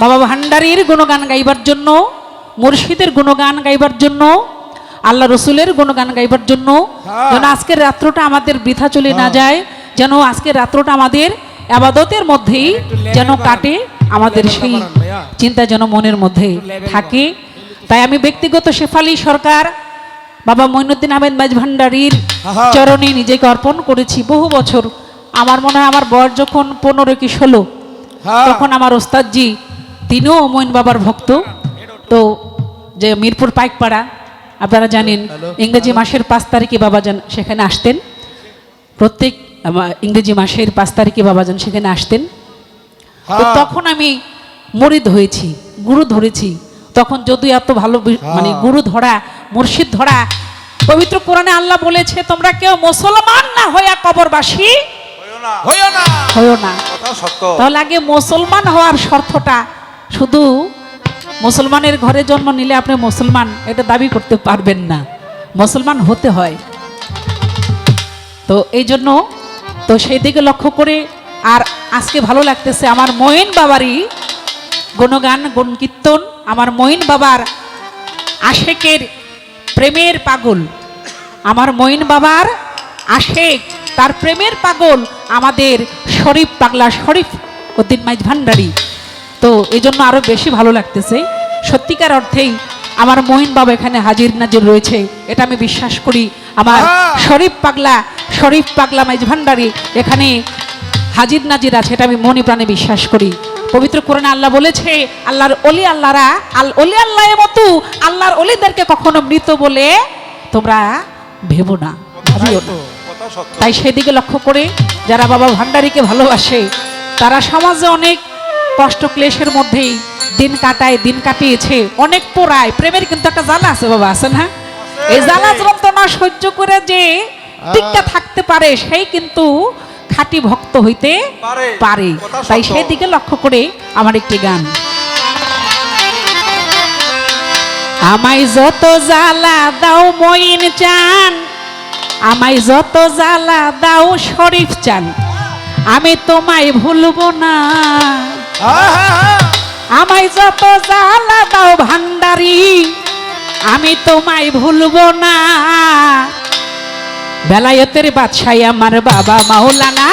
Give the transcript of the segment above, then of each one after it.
বাবা ভান্ডারীর গুণগান গাইবার জন্য মুর্শিদের গুণগান গাইবার জন্য আল্লাহ রসুলের গুণগান গাইবার জন্য হ্যাঁ। যেন আজকের রাত্রটা আমাদের বৃথা চলে না যায় যেন আজকের রাত্রটা আমাদের আবাদতের মধ্যেই যেন কাটে আমাদের সেই চিন্তা যেন মনের মধ্যে থাকে তাই আমি ব্যক্তিগত শেফালি সরকার বাবা মঈনুদ্দিন আহমেদ মাঝ ভান্ডারীর হ্যাঁ। চরণে নিজেকে অর্পণ করেছি বহু বছর আমার মনে হয় আমার বয়স যখন পনেরো কি ষোলো হ্যাঁ। তখন আমার ওস্তাদজি তিনিও মইন বাবার ভক্ত। তো যে মিরপুর পাইকপাড়া আপনারা জানেন ইংরেজি মাসের পাঁচ তারিখে বাবাজান সেখানে আসতেন। প্রত্যেক ইংরেজি মাসের পাঁচ তারিখে বাবাজান সেখানে আসতেন। তো হ্যাঁ। তখন আমি মরিদ হয়েছি গুরু ধরেছি। তখন যদিও এত ভালো মানে গুরু ধরা মুর্শিদ ধরা পবিত্র কোরআনে আল্লাহ বলেছে তোমরা কেউ মুসলমান না হইয়া কবরবাসী হইও না। তাহলে আগে মুসলমান হওয়ার শর্তটা শুধু মুসলমানের ঘরে জন্ম নিলে আপনি মুসলমান এটা দাবি করতে পারবেন না। মুসলমান হতে হয়। তো এই জন্য তো সেই দিকে লক্ষ্য করে আর আজকে ভালো লাগতেছে আমার মঈন বাবারই গুণগান গুণ কীর্তন আমার মঈন বাবার আশেকের প্রেমের পাগল। আমার মঈন বাবার আশেক তার প্রেমের পাগল আমাদের শরীফ পাগলা শরীফ উদ্দিন মাইজ ভান্ডারি। তো এই জন্য আরও বেশি ভালো লাগতেছে। সত্যিকার অর্থেই আমার মহিন বাবা এখানে হাজির নাজির রয়েছে এটা আমি বিশ্বাস করি। আমার শরীফ পাগলা শরীফ পাগলা মাইজ ভান্ডারি এখানে হাজির নাজির আছে এটা আমি মনে প্রাণে বিশ্বাস করি। পবিত্র কোরআনে আল্লাহ বলেছে আল্লাহর অলি আল্লাহরা আল অলি আল্লাহের মতো আল্লাহর অলিদেরকে কখনো মৃত বলে তোমরা ভেবো না। ভাবিও না। তাই সেদিকে লক্ষ্য করে যারা বাবা ভান্ডারীকে ভালোবাসে তারা সমাজে অনেক কষ্ট ক্লেশের মধ্যেই দিন কাটায় দিন কাটিয়েছে। অনেক পোড়ায় প্রেমের কিন্তু একটা জ্বালা আছে বাবা আছে না? এই জ্বালা যন্ত্রণা সহ্য করে যে টিকা থাকতে পারে সেই কিন্তু খাঁটি ভক্ত হইতে পারে। তাই। সেদিকে লক্ষ্য করে আমার একটি গান। আমায় যত জ্বালা দাও মইন চান আমায় যত জ্বালা দাও, শরীফ চান। আমি তোমায় ভুলবো না! আমায় যত জ্বালা দাও, ভান্ডারি, আমি তোমায় ভুলবো না। বেলায়তের বাদশাই আমার বাবা মাওলানা,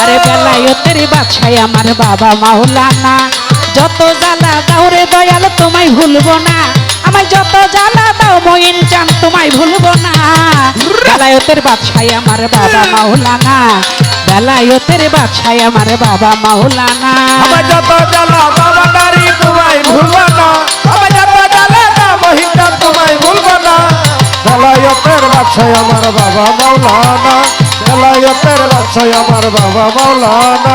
আরে বেলায়তের বাদশাই আমার বাবা মাওলানা। যত জ্বালা দাও রে দয়াল, তোমায় ভুলবো না। আমায় যত জ্বালা দাও মইন চান তোমায় ভুলবো না। বেলায়তের বাদশাই আমার বাবা মাওলানা। বেলায়তের বাদশাই আমার বাবা মাওলানা। আমার যত জ্বালা বাবা নারী তোমায় ভুলবো না। আমার যত জ্বালা না মহিলা তোমায় ভুলবো না। বেলায়তের বাদশাহ আমার বাবা মাওলানা। বেলায়তের বাদশাহ আমার বাবা মাওলানা।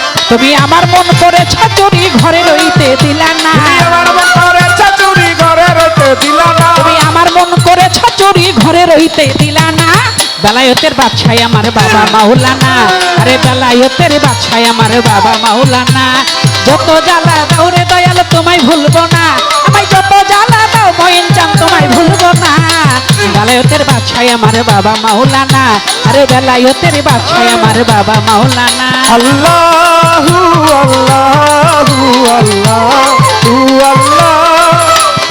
তুমি আমার মন করেছ চুরি ঘরে রইতে দিলা না। আমার মন করে চাচুরি ঘরে রইতে দিলা না। তুমি আমার মন করেছ চুরি ঘরে রইতে দিলা না। বেলায়তের বাদশাই আমার বাবা মাওলানা। আরে বেলায়তের বাদশাই আমার বাবা মাওলানা। যত জ্বালা দাও রে দয়াল তোমায় ভুলবো না। আমায় যত জ্বালা দাও ময়ন চান তোমায় ভুলবো না। বেলায়তের বাদশাই আমার বাবা মাওলানা। আরে বেলায়তের বাদশাই আমার বাবা মাওলানা। আল্লাহু! আল্লাহু আল্লাহু আল্লাহ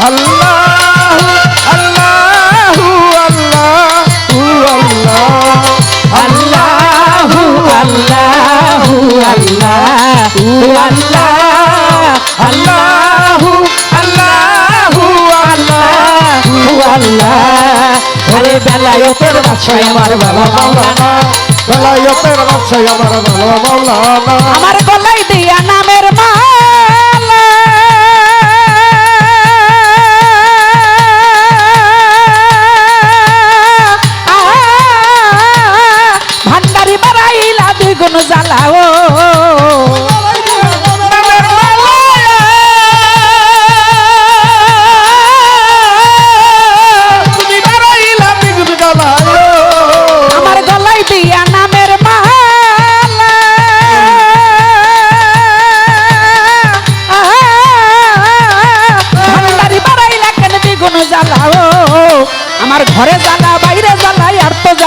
আল্লাহু বেলায়তের বাদশাহ আমার বাবা মাওলানা বেলায়তের বাদশাহ আমার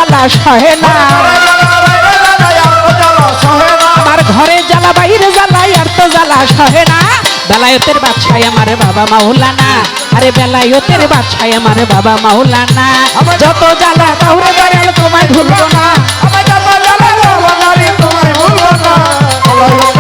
জ্বালা সহে না। আমার ঘরে জ্বালা, বাইরে জ্বালাই, আর তো জ্বালা সহে না। বেলায়তের বাচ্চায় আমার বাবা মাওলানা। আরে বেলায়তের বাচ্চায় আমার বাবা মাওলানা। যত জ্বালা তাহলে তোমায় ভুলবো না। আল্লাহু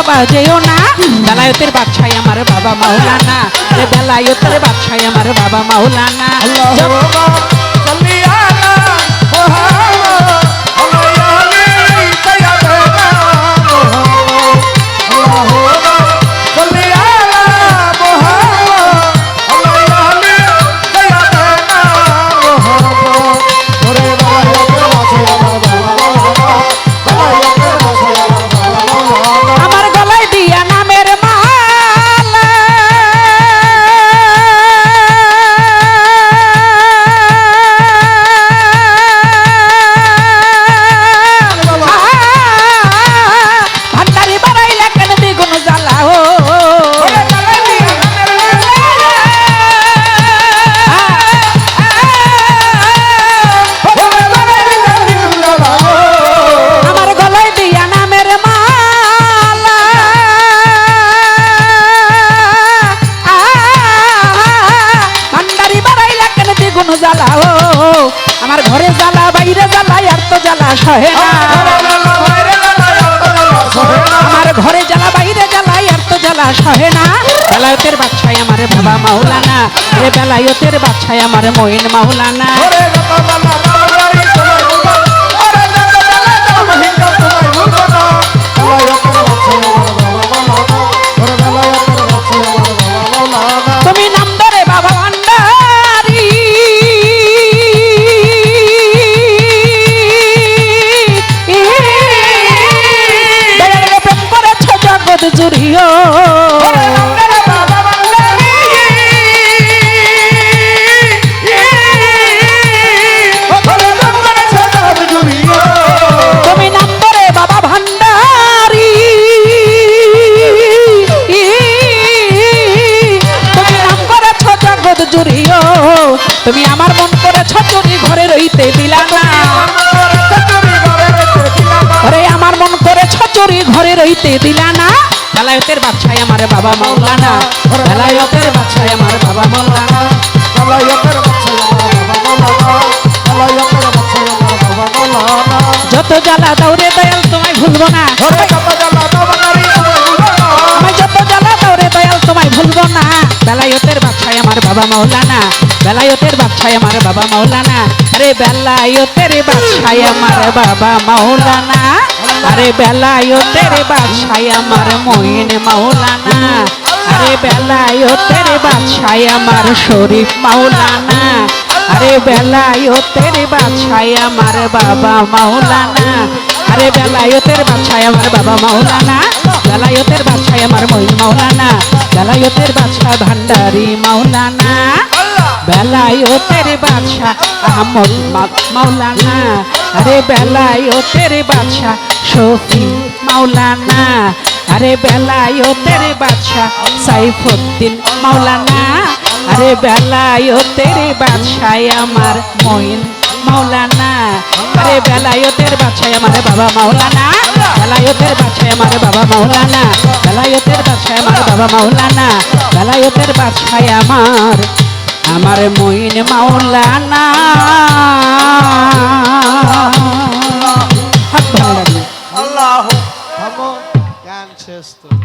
বাবা যেও না বেলায়তের বাদশাই আমার বাবা মাওলানা এ বেলায়তের বাদশাই আমার বাবা মাওলানা সহে না। আমার ঘরে জ্বালা, বাইরে জ্বালাই, আর তো জ্বালা সহে না। বেলায়তের বাচ্চায় আমার বাবা মাওলানা রে বেলায়তের বাচ্চায় আমার মইন মাওলানা। জুড়িও। জুড়িও। তুমি আমার মন করেছ চুরি ঘরে রইতে দিলা না। ঘরে আমার মন করেছ চুরি ঘরে রইতে দিলা না। বেলায়তের বাচ্চাই আমার বাবা মাওলানা বেলায়তের বাচ্চাই আমার বাবা মাওলানা যত জ্বালা দৌড়ে দয়াল তোমায় ভুলবো না। আমায় যত জ্বালা দৌড়ে দয়াল তোমায় ভুলবো না। বেলায়তের বাচ্চাই আমার বাবা মাওলানা বেলায়তের বাচ্চাই আমার বাবা মাওলানা আরে বেলায়তের বাচ্চাই আমার বাবা মাওলানা আরে বেলায়তের বাচ্চাই আমার মইন মাওলানা। আরে বেলায়তের বাচ্চাই আমার শরীফ মাওলানা। আরে বেলায়তের বাচ্চাই আমার বাবা মাওলানা। আরে বেলায়তের বাচ্চাই আমার বাবা মাওলানা। বেলায়তের বাচ্চাই আমার মইন মাওলানা। বেলায়তের বাচ্চা ভান্ডারি মাওলানা। বেলায়তের বাদশা আহমদ মাওলানা। আরে বেলায়তের বাদশা শফি মাওলানা। আরে বেলায়তের বাদশা সাইফুদ্দিন মাওলানা। আরে বেলায়তের বাদশায় আমার মইন মাওলানা। আরে বেলায়তের বাদশায় আমার বাবা মাওলানা। বেলায়তের বাদশায় আমার বাবা মাওলানা। বেলায়তের বাদশায় আমার বাবা মাওলানা। বেলায়তের বাদশায় আমার আমার মইন মাওলানা। হাত ভালো আল্লাহ। গান শেষ তো।